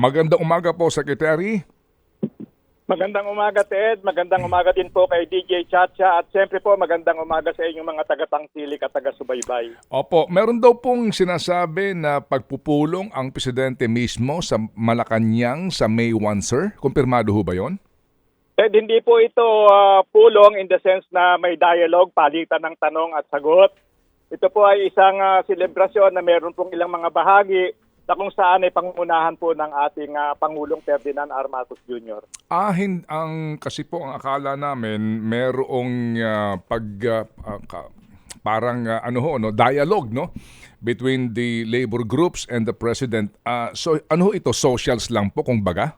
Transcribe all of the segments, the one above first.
Magandang umaga po, Secretary. Magandang umaga, Ted. Magandang umaga din po kay DJ Chacha. At siyempre po, magandang umaga sa inyong mga taga-tangsilik at taga-subaybay. Opo, meron daw pong sinasabi na pagpupulong ang presidente mismo sa Malacanang sa May 1, sir. Kumpirmado ho ba yon? Ted, hindi po ito ah, pulong in the sense na may dialogue, palitan ng tanong at sagot. Ito po ay isang ah, selebrasyon na meron pong ilang mga bahagi na kung saan ay pangunahan po ng ating ah, Pangulong Ferdinand R. Marcos Jr. Ah, hin- ang kasi po ang akala namin merong ah, pag ah, ka- parang ah, ano ho no, dialogue no between the labor groups and the president. Ah, so ano ho ito socials lang po kung baga?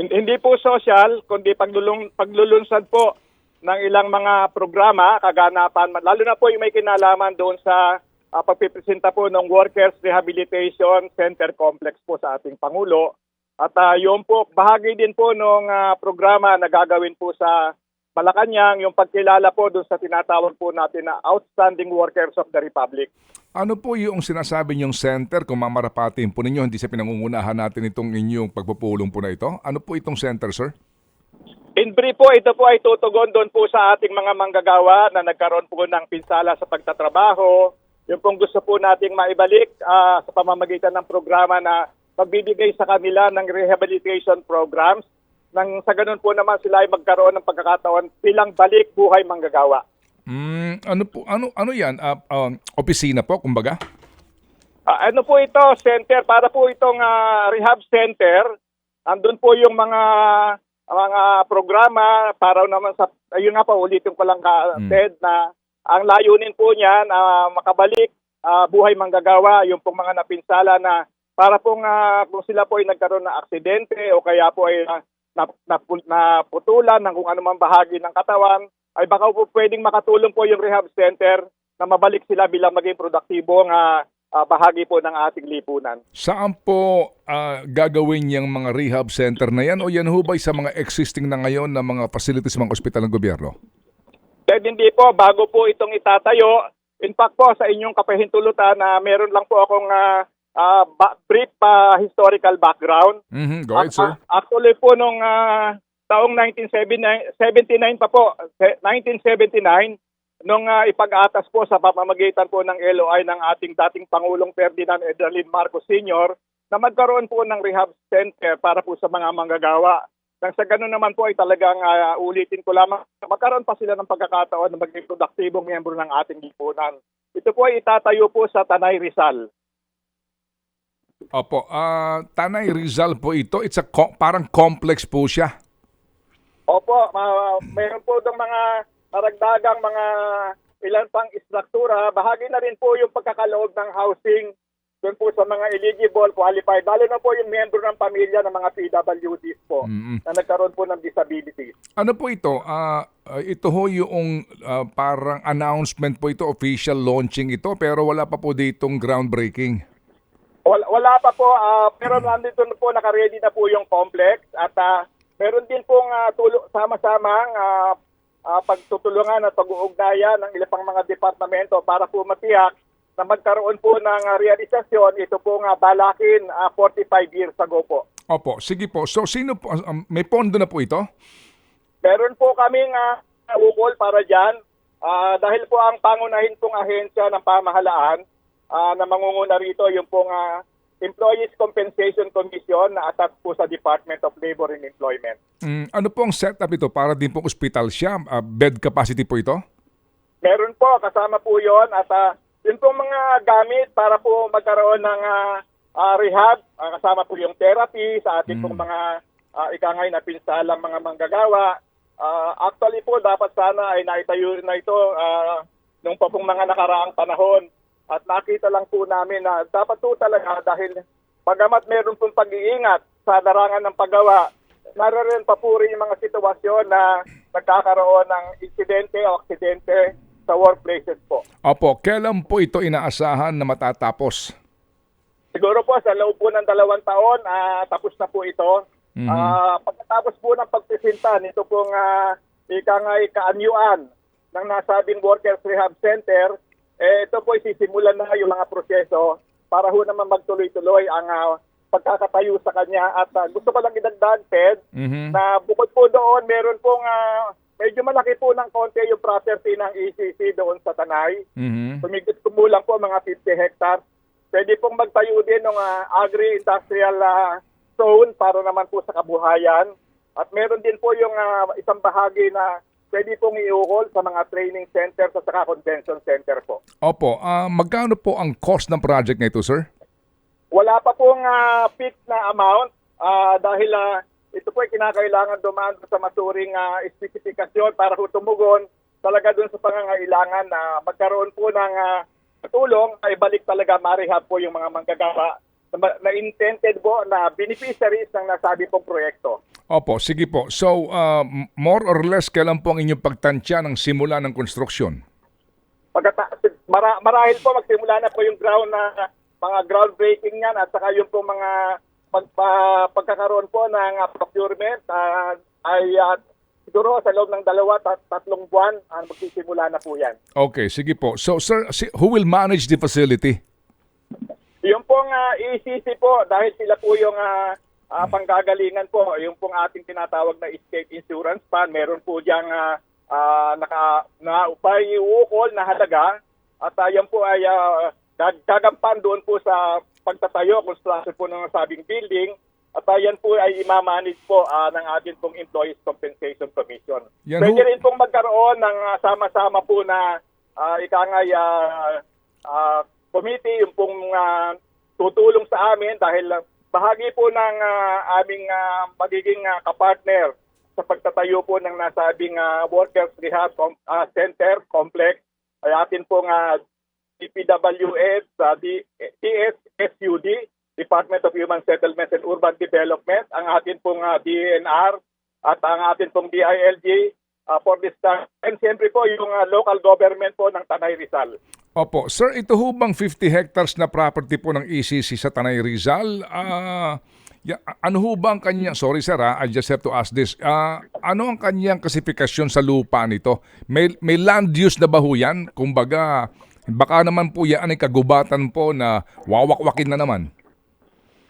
Hin- Hindi po social, kundi paglulung, paglulunsad po ng ilang mga programa, kaganapan, lalo na po yung may kinalaman doon sa uh, pagpipresenta po ng Workers Rehabilitation Center Complex po sa ating Pangulo. At ah, yun po, bahagi din po ng programa na gagawin po sa Malacanang, yung pagkilala po doon sa tinatawag po natin na Outstanding Workers of the Republic. Ano po yung sinasabi niyong center kung mamarapatin po ninyo, hindi sa pinangungunahan natin itong inyong pagpupulong po na ito? Ano po itong center, sir? In brief po, ito po ay tutugon doon po sa ating mga manggagawa na nagkaroon po ng pinsala sa pagtatrabaho. Yung pong gusto po nating maibalik ah, sa pamamagitan ng programa na magbibigay sa kanila ng rehabilitation programs nang sa ganun po naman sila ay magkaroon ng pagkakataon bilang balik buhay manggagawa. Mm, ano po ano ano 'yan? Ah, um, opisina po kumbaga? Ah, ano po ito, center, para po itong ah, rehab center. Andun po yung mga mga programa para naman sa, ayun nga pa, ulitin ko lang ka, Mm. Ted, na ang layunin po niyan, ah, makabalik ah, buhay manggagawa, yung pong mga napinsala na para pong ah, kung sila po ay nagkaroon ng aksidente o kaya po ay ah, nap, nap- naputulan ng kung anumang bahagi ng katawan, ay baka po pwedeng makatulong po yung rehab center na mabalik sila bilang maging produktibong ah, ah, bahagi po ng ating lipunan. Saan po ah, gagawin yung mga rehab center na yan o yan ho ba sa mga existing na ngayon na mga facilities ng ospital ng gobyerno? Then hindi po, bago po itong itatayo, in fact po sa inyong kapahintulutan na meron lang po akong ah, ah, ba- brief pa historical background. Mhm, go ahead, sir. Ac- Actually po nung ah, taong 1979 79 pa po, se- 1979, nung ah, ipag-atas po sa pamamagitan po ng LOI ng ating dating Pangulong Ferdinand Edralin Marcos Sr. na magkaroon po ng rehab center para po sa mga manggagawa. Nang sa ganun naman po ay talagang ah, ulitin ko lamang, magkaroon pa sila ng pagkakataon na maging produktibong miyembro ng ating lipunan. Ito po ay itatayo po sa Tanay Rizal. Opo, ah, Tanay Rizal po ito. It's a co- parang complex po siya. Opo, ma- mayroon po ng mga karagdagang mga ilan pang istruktura. Bahagi na rin po yung pagkakaloob ng housing doon po sa mga eligible, qualified, lalo na po yung membro ng pamilya ng mga PWDs po Mm-mm. na nagkaroon po ng disability. Ano po ito? Ah, ah, ito ho yung ah, parang announcement po ito, official launching ito, pero wala pa po ditong groundbreaking. Wala, wala pa po, ah, pero nandito na po, nakaredy na po yung complex at ah, meron din pong uh, tulo, sama-samang ah, ah, pagtutulungan at pag-uugnayan ng ilang pang mga departamento para po matiyak na magkaroon po ng ah, realisasyon ito po nga balakin ah, 45 years ago po. Opo, sige po. So sino po, um, may pondo na po ito? Meron po kaming uh, ukol para dyan ah, dahil po ang pangunahin pong ahensya ng pamahalaan ah, na mangunguna rito yung pong ah, Employees Compensation Commission na attached po sa Department of Labor and Employment. Mm, ano po ang setup ito? Para din po ospital siya? Ah, bed capacity po ito? Meron po, kasama po yon at ah, yun pong mga gamit para po magkaroon ng ah, ah, rehab, Ah, kasama po yung therapy sa ating pong mga uh, ikangay na pinsalang mga manggagawa. Ah, actually po, dapat sana ay naitayo na ito ah, nung pa pong mga nakaraang panahon. At nakita lang po namin na dapat po talaga dahil bagamat meron pong pag-iingat sa larangan ng paggawa, naroon pa po rin yung mga sitwasyon na nagkakaroon ng insidente o aksidente sa workplaces po. Opo, kailan po ito inaasahan na matatapos? Siguro po sa loob po ng dalawang taon, ah, tapos na po ito. Mhm. Ah, pagkatapos po ng pagpisinta nito pong uh, ika nga kaanyuan ng nasabing Workers Rehab Center, eh, ito po sisimulan na yung mga proseso para ho naman magtuloy-tuloy ang ah, pagkakatayo sa kanya. At ah, gusto ko lang idagdag, Ted, Mhm. na bukod po doon, meron pong ah, medyo malaki po ng konti yung property ng ECC doon sa Tanay. Mhm. Tumigit kumulang po mga 50 hectares. Pwede pong magtayo din ng ah, agri-industrial ah, zone para naman po sa kabuhayan. At meron din po yung ah, isang bahagi na pwede pong iukol sa mga training center at saka convention center po. Opo, ah, magkano po ang cost ng project na ito, sir? Wala pa pong ah, fixed na amount ah, dahil ah, ito po ay kinakailangan dumaan sa maturing ah, especifikasyon para tumugon talaga dun sa pangangailangan na magkaroon po ng ah, tulong ay balik talaga marihab po yung mga manggagawa na, na intended po na beneficiaries ng nasabi pong proyekto. Opo, sige po. So, m- more or less, kailan po ang inyong pagtansya ng simula ng konstruksyon? Pagkata- mara- marahil po magsimula na po yung ground na mga groundbreaking yan at saka yung po mga pagpa- pagkakaroon po ng ah, procurement ah, ay ah, siguro sa loob ng dalawa tat tatlong buwan ah, magsisimula na po yan. Okay, sige po. So, sir, si- who will manage the facility? Yung pong ah, ECC po, dahil sila po yung ah, ah, panggagalingan po, yung pong ating tinatawag na escape insurance fund, meron po diyang ah, ah, naka, na upay uukol na halaga at ah, yan po ay ah, gag- gagampan doon po sa pagtatayo, construction po ng sabing building. At ah, yan po ay imamanage po ah, ng ating pong Employees Compensation Commission. Yan Pwede ho- rin pong magkaroon ng ah, sama-sama po na uh, ikangay ah, ah, committee yung pong ah, tutulong sa amin dahil ah, bahagi po ng ah, aming ah, magiging ah, kapartner sa pagtatayo po ng nasabing ah, Workers Rehab Com- ah, Center Complex. Ay atin pong uh, DPWS, uh, D- TSSUD, Department of Human Settlements and Urban Development, ang atin pong ah, DNR at ang atin pong DILG uh, for this time. And siyempre po yung ah, local government po ng Tanay Rizal. Opo, sir, ito ho bang 50 hectares na property po ng ECC sa Tanay Rizal? Ah, ya- ano ho ba ang kanyang, sorry sir ha, I just have to ask this. Ah, ano ang kanyang klasifikasyon sa lupa nito? May, may land use na ba ho yan? Kumbaga, baka naman po yan ay kagubatan po na wawakwakin na naman.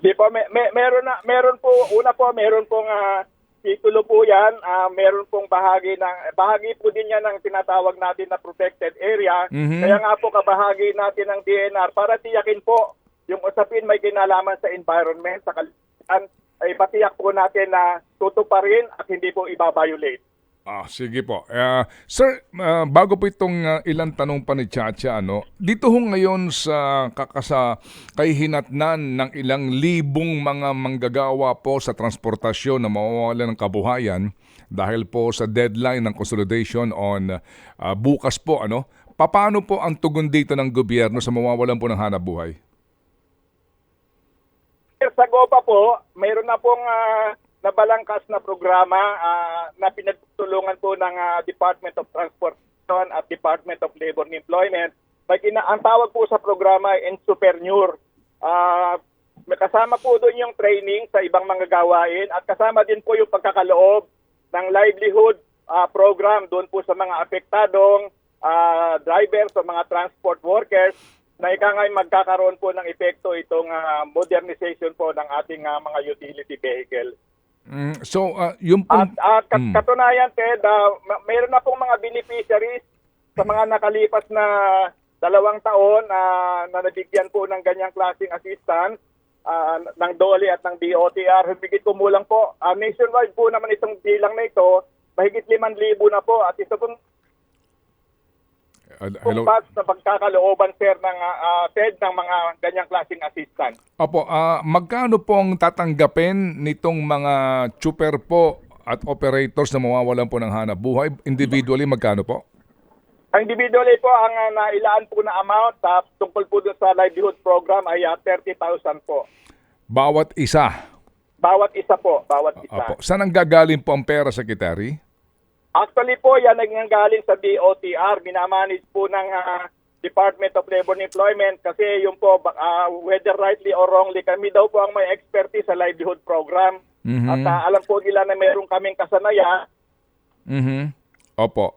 Di po, may, may, meron na meron po una po meron pong ah, titulo po 'yan, ah, meron pong bahagi ng bahagi po din 'yan ng tinatawag natin na protected area. Mhm. Kaya nga po kabahagi natin ng DNR para tiyakin po yung usapin may kinalaman sa environment sa kalikasan ay patiyak po natin na tutuparin at hindi po ibabiolate. Ah, sige po. Ah, sir, ah, bago po itong ah, ilang tanong pa ni Chacha, ano, dito ho ngayon sa kakasa kay hinatnan ng ilang libong mga manggagawa po sa transportasyon na mawawalan ng kabuhayan dahil po sa deadline ng consolidation on ah, bukas po, ano, paano po ang tugon dito ng gobyerno sa mawawalan po ng hanap buhay? Sa GOPA po, mayroon na pong ah, nabalangkas na programa ah, na pinagtulungan po ng ah, Department of Transportation at Department of Labor and Employment. May kina- ang tawag po sa programa ay Ensupernure. Ah, may kasama po doon yung training sa ibang mga gawain at kasama din po yung pagkakaloob ng livelihood ah, program doon po sa mga apektadong ah, drivers o mga transport workers na ika nga magkakaroon po ng epekto itong ah, modernization po ng ating ah, mga utility vehicle. Mm, so, ah, yung At pong... ah, kat- Mm. katunayan, Ted, ma- mayroon na pong mga beneficiaries sa mga nakalipas na dalawang taon ah, na nabigyan po ng ganyang klaseng assistance ah, ng DOLE at ng DOTR. Higit kumulang po. Ah, nationwide po naman itong bilang na ito, mahigit 5,000 na po. At ito pong Hello? kumpas sa pagkakalooban, sir, ng ah, TED ng mga ganyang klaseng assistance. Opo, ah, magkano pong tatanggapin nitong mga chuper po at operators na mawawalan po ng hanap buhay? Individually, magkano po? Ang individually po, ang uh, nailaan po na amount sa tungkol po sa livelihood program ay ah, 30,000 po. Bawat isa. Bawat isa po, bawat isa. Opo. Saan ang gagaling po ang pera, Secretary? Actually po, yan ang galing sa DOTR. Minamanage po ng ah, Department of Labor and Employment kasi yung po, ah, whether rightly or wrongly, kami daw po ang may expertise sa livelihood program. Mhm. At ah, alam po nila na meron kaming kasanayan Mhm. Opo.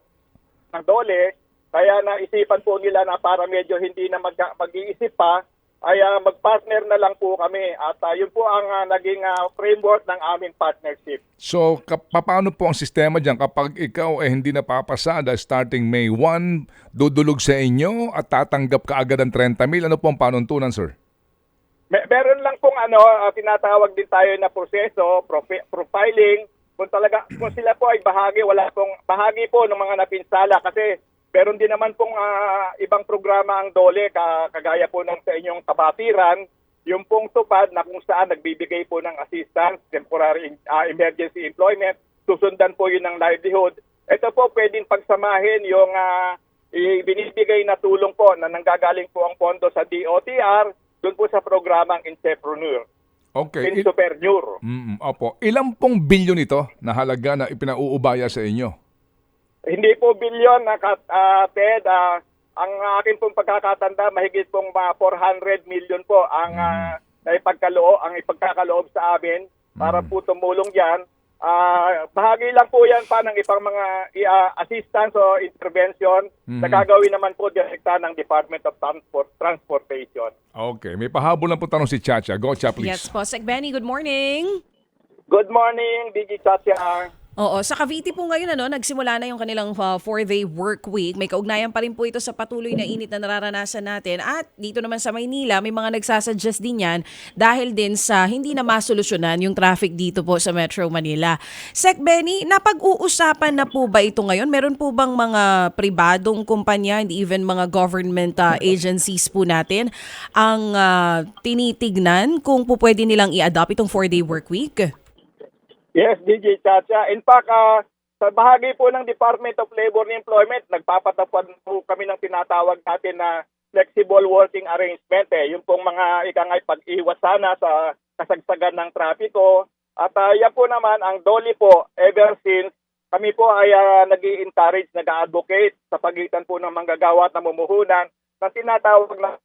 ng dole, kaya naisipan po nila na para medyo hindi na mag- mag-iisip pa, ay ah, mag-partner na lang po kami at ah, yun po ang ah, naging ah, framework ng aming partnership. So, paano po ang sistema dyan? Kapag ikaw eh hindi napapasada starting May 1, dudulog sa inyo at tatanggap ka agad ng 30 mil. Ano po ang panuntunan, sir? Me- meron lang pong ano, ah, tinatawag din tayo na proseso, profi- profiling. Kung talaga kung sila po ay bahagi, wala pong bahagi po ng mga napinsala kasi meron din naman pong ah, ibang programa ang DOLE ka, kagaya po ng sa inyong kabatiran, yung pong tupad na kung saan nagbibigay po ng assistance, temporary ah, emergency employment, susundan po yun ng livelihood. Ito po pwedeng pagsamahin yung ah, ibinibigay na tulong po na nanggagaling po ang pondo sa DOTR doon po sa programang Entrepreneur. Okay. Il- Entrepreneur. Mm, opo. Ilang pong bilyon ito na halaga na ipinauubaya sa inyo? Hindi po bilyon na kat, ah, Ted. ah, ang akin pong pagkakatanda, mahigit pong mga 400 million po ang ah, naipagkaloob, ang ipagkakaloob sa amin para po tumulong yan. Ah, bahagi lang po yan pa ng ibang mga ah, assistance o intervention na gagawin naman po direkta ng Department of Transport, Transportation. Okay. May pahabol lang po tanong si Chacha. Go, Cha, please. Yes po, Sec Benny, good morning. Good morning, DG Chacha. Oo, sa Cavite po ngayon ano, nagsimula na yung kanilang uh, four-day work week. May kaugnayan pa rin po ito sa patuloy na init na nararanasan natin. At dito naman sa Maynila, may mga nagsasuggest din yan dahil din sa hindi na masolusyonan yung traffic dito po sa Metro Manila. Sec Benny, napag-uusapan na po ba ito ngayon? Meron po bang mga pribadong kumpanya, hindi even mga government uh, agencies po natin, ang uh, tinitignan kung po pwede nilang i-adopt itong four-day work week? Yes, DJ Chacha. In fact, ah, sa bahagi po ng Department of Labor and Employment, nagpapatapad po kami ng tinatawag natin na flexible working arrangement. Eh. Yung pong mga ikangay pag-iwas sana sa kasagsagan ng trapiko. At ah, yan po naman, ang DOLI po, ever since, kami po ay uh, nag encourage nag-advocate sa pagitan po ng manggagawa at namumuhunan ng tinatawag na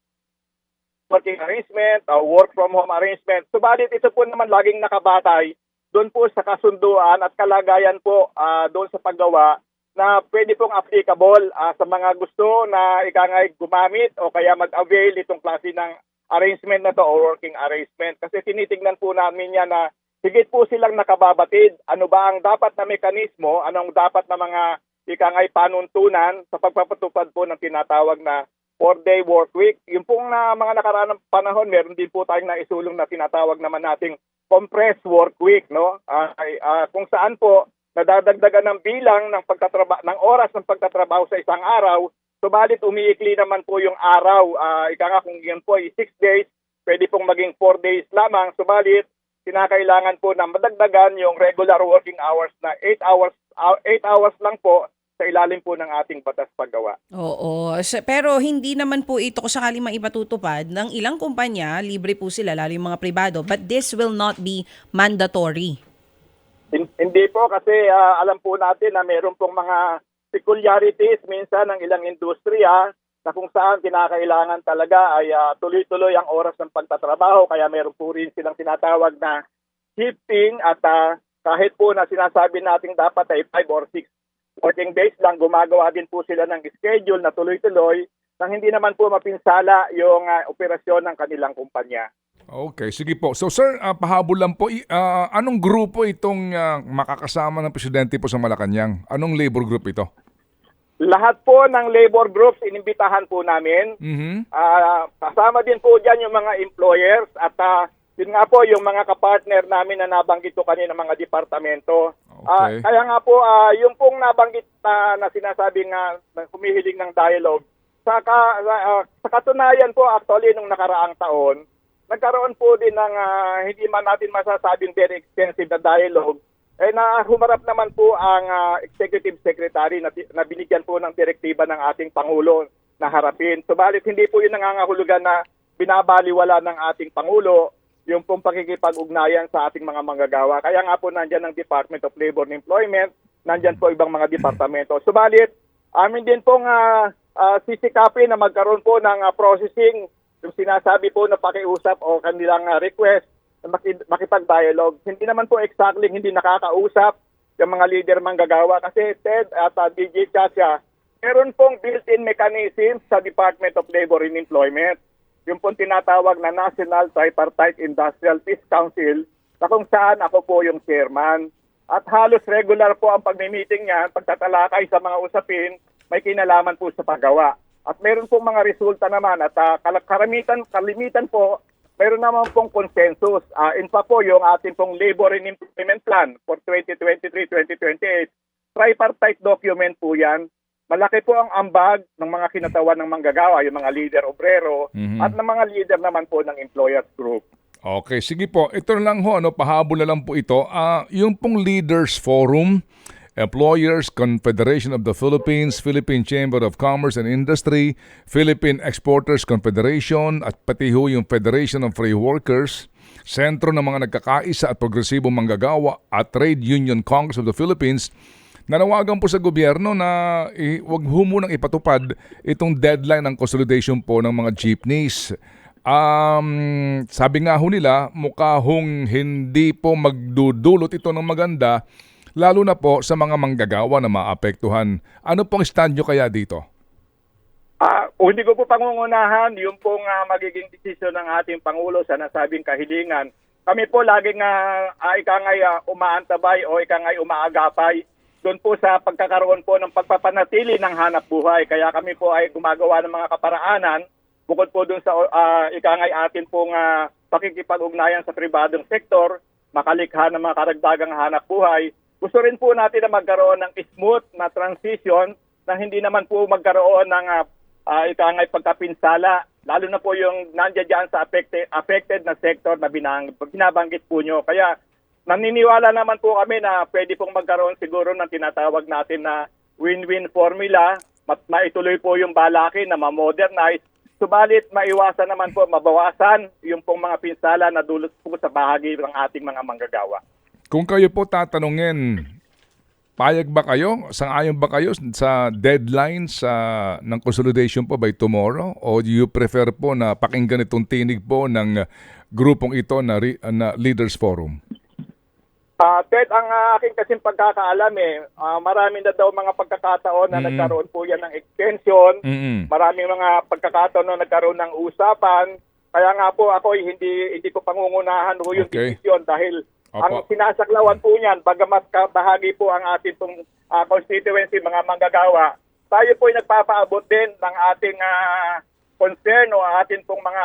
working arrangement o work from home arrangement. Subalit ito po naman laging nakabatay doon po sa kasunduan at kalagayan po ah, doon sa paggawa na pwede pong applicable ah, sa mga gusto na ikangay gumamit o kaya mag-avail itong klase ng arrangement na to o working arrangement. Kasi tinitingnan po namin yan na higit po silang nakababatid. Ano ba ang dapat na mekanismo, anong dapat na mga ikangay panuntunan sa pagpapatupad po ng tinatawag na four-day work week. Yung pong na mga nakaraan ng panahon, meron din po tayong naisulong na tinatawag naman nating compressed work week, no? Ah, ay, ah, kung saan po nadadagdagan ng bilang ng pagtatrabaho ng oras ng pagtatrabaho sa isang araw, subalit umiikli naman po yung araw. Ah, ika nga kung yun po ay 6 days, pwede pong maging 4 days lamang, subalit kinakailangan po na madagdagan yung regular working hours na 8 hours 8 hours lang po sa ilalim po ng ating batas paggawa. Oo. Pero hindi naman po ito kung sakali maipatutupad ng ilang kumpanya, libre po sila, lalo yung mga pribado. But this will not be mandatory. Hin- Hindi po kasi ah, alam po natin na meron pong mga peculiarities minsan ng ilang industriya na kung saan kinakailangan talaga ay ah, tuloy-tuloy ang oras ng pagtatrabaho kaya meron po rin silang tinatawag na shifting at ah, kahit po na sinasabi natin dapat ay 5 or 6 working days lang gumagawa din po sila ng schedule na tuloy-tuloy nang hindi naman po mapinsala yung ah, operasyon ng kanilang kumpanya. Okay, sige po. So sir, ah, pahabol lang po, ah, anong grupo itong ah, makakasama ng presidente po sa Malacanang? Anong labor group ito? Lahat po ng labor groups inimbitahan po namin. Mhm. Ah, kasama din po dyan yung mga employers at ah, yun nga po yung mga kapartner namin na nabanggit ko kanina mga departamento. Ah, Okay. kaya nga po ah, yung pong nabanggit na, na sinasabi nga na humihiling ng dialogue sa, ka, ah, sa katunayan po actually nung nakaraang taon nagkaroon po din ng ah, hindi man natin masasabing very extensive na dialogue eh na humarap naman po ang ah, executive secretary na, na binigyan po ng direktiba ng ating pangulo na harapin. Subalit hindi po yun nangangahulugan na binabaliwala ng ating pangulo yung pong pakikipag-ugnayan sa ating mga manggagawa. Kaya nga po nandyan ang Department of Labor and Employment, nandyan po ibang mga departamento. Subalit, amin din pong ah, ah, sisikapin na magkaroon po ng ah, processing yung sinasabi po na pakiusap o kanilang ah, request na maki- makipag-dialogue. Hindi naman po exactly hindi nakakausap yung mga leader manggagawa kasi Ted at uh, DJ Chacha, meron pong built-in mechanism sa Department of Labor and Employment. Yung pong tinatawag na National Tripartite Industrial Peace Council na kung saan ako po yung chairman. At halos regular po ang pagmi-meeting niyan, pagtatalakay sa mga usapin, may kinalaman po sa paggawa. At meron pong mga resulta naman at uh, karamitan, kalimitan po, meron naman pong consensus. Uh, in pa po yung ating pong Labor and Implement Plan for 2023-2028. Tripartite document po yan. Malaki po ang ambag ng mga kinatawan ng manggagawa, yung mga leader obrero, Mhm. at ng mga leader naman po ng employers group. Okay, sige po. Ito na lang ho, ano, pahabol na lang po ito. Ah, yung pong Leaders Forum, Employers Confederation of the Philippines, Philippine Chamber of Commerce and Industry, Philippine Exporters Confederation, at pati ho yung Federation of Free Workers, Sentro ng mga nagkakaisa at progresibong manggagawa at Trade Union Congress of the Philippines, nanawagan po sa gobyerno na i- wag ho ipatupad itong deadline ng consolidation po ng mga jeepneys. Um, sabi nga ho nila, mukha hindi po magdudulot ito ng maganda, lalo na po sa mga manggagawa na maapektuhan. Ano pong stand nyo kaya dito? Ah, kung hindi ko po pangungunahan, yung pong ah, magiging desisyon ng ating Pangulo sa nasabing kahilingan. Kami po laging uh, ikangay ah, umaantabay o ikangay umaagapay doon po sa pagkakaroon po ng pagpapanatili ng hanap buhay. Kaya kami po ay gumagawa ng mga kaparaanan bukod po doon sa ah, ikangay atin pong uh, pakikipag-ugnayan sa pribadong sektor, makalikha ng mga karagdagang hanap buhay. Gusto rin po natin na magkaroon ng smooth na transition na hindi naman po magkaroon ng uh, uh, ikangay pagkapinsala, lalo na po yung nandiyan sa affected, affected na sector na binang, binabanggit po nyo. Kaya naniniwala naman po kami na pwede pong magkaroon siguro ng tinatawag natin na win-win formula, mat maituloy po yung balaki na ma-modernize, subalit maiwasan naman po, mabawasan yung pong mga pinsala na dulot po sa bahagi ng ating mga manggagawa. Kung kayo po tatanungin, payag ba kayo? Sang-ayon ba kayo sa deadline sa ng consolidation po by tomorrow? O you prefer po na pakinggan itong tinig po ng grupong ito na, re- na Leaders Forum? Ah, Ted, ang ah, aking kasing pagkakaalam eh, ah, marami na daw mga pagkakataon na Mm. nagkaroon po yan ng extension, Mm-mm. maraming mga pagkakataon na nagkaroon ng usapan. Kaya nga po ako ay hindi hindi ko pangungunahan ho yung Okay. desisyon dahil Opo. ang sinasaklawan po niyan, bagamat bahagi po ang ating pong ah, constituency, mga manggagawa, tayo po ay nagpapaabot din ng ating ah, concern o ating pong mga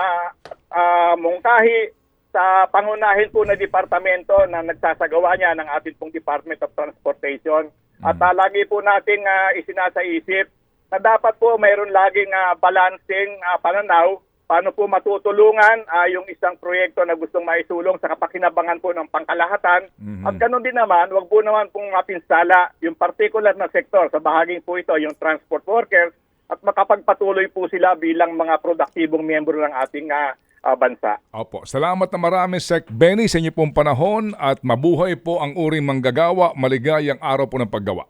ah, mungkahi sa pangunahin po na departamento na nagsasagawa niya ng ating pong Department of Transportation. At ah, lagi po nating ah, isinasaisip na dapat po mayroon laging ah, balancing ah, pananaw paano po matutulungan ah, yung isang proyekto na gustong maisulong sa kapakinabangan po ng pangkalahatan. Mhm. At ganun din naman, wag po naman pong mapinsala yung particular na sektor sa bahaging po ito, yung transport workers, at makapagpatuloy po sila bilang mga produktibong miyembro ng ating ah, ah, bansa. Opo. Salamat na marami, Sec Benny, sa inyo pong panahon at mabuhay po ang uring manggagawa. Maligayang araw po ng paggawa.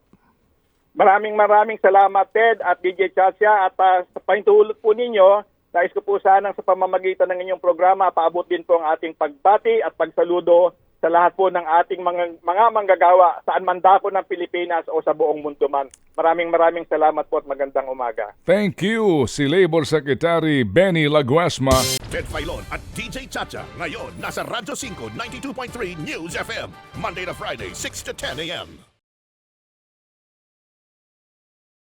Maraming maraming salamat Ted at DJ Chacha at ah, sa paintulot po ninyo, nais ko po sanang sa pamamagitan ng inyong programa paabot din po ang ating pagbati at pagsaludo sa lahat po ng ating mga, mga manggagawa saan man dako ng Pilipinas o sa buong mundo man. Maraming maraming salamat po at magandang umaga. Thank you, si Labor Secretary Benny Laguasma. Ted Filon at DJ Chacha. Ngayon, nasa Radyo 5, 92.3 News FM. Monday to Friday, 6 to 10 a.m.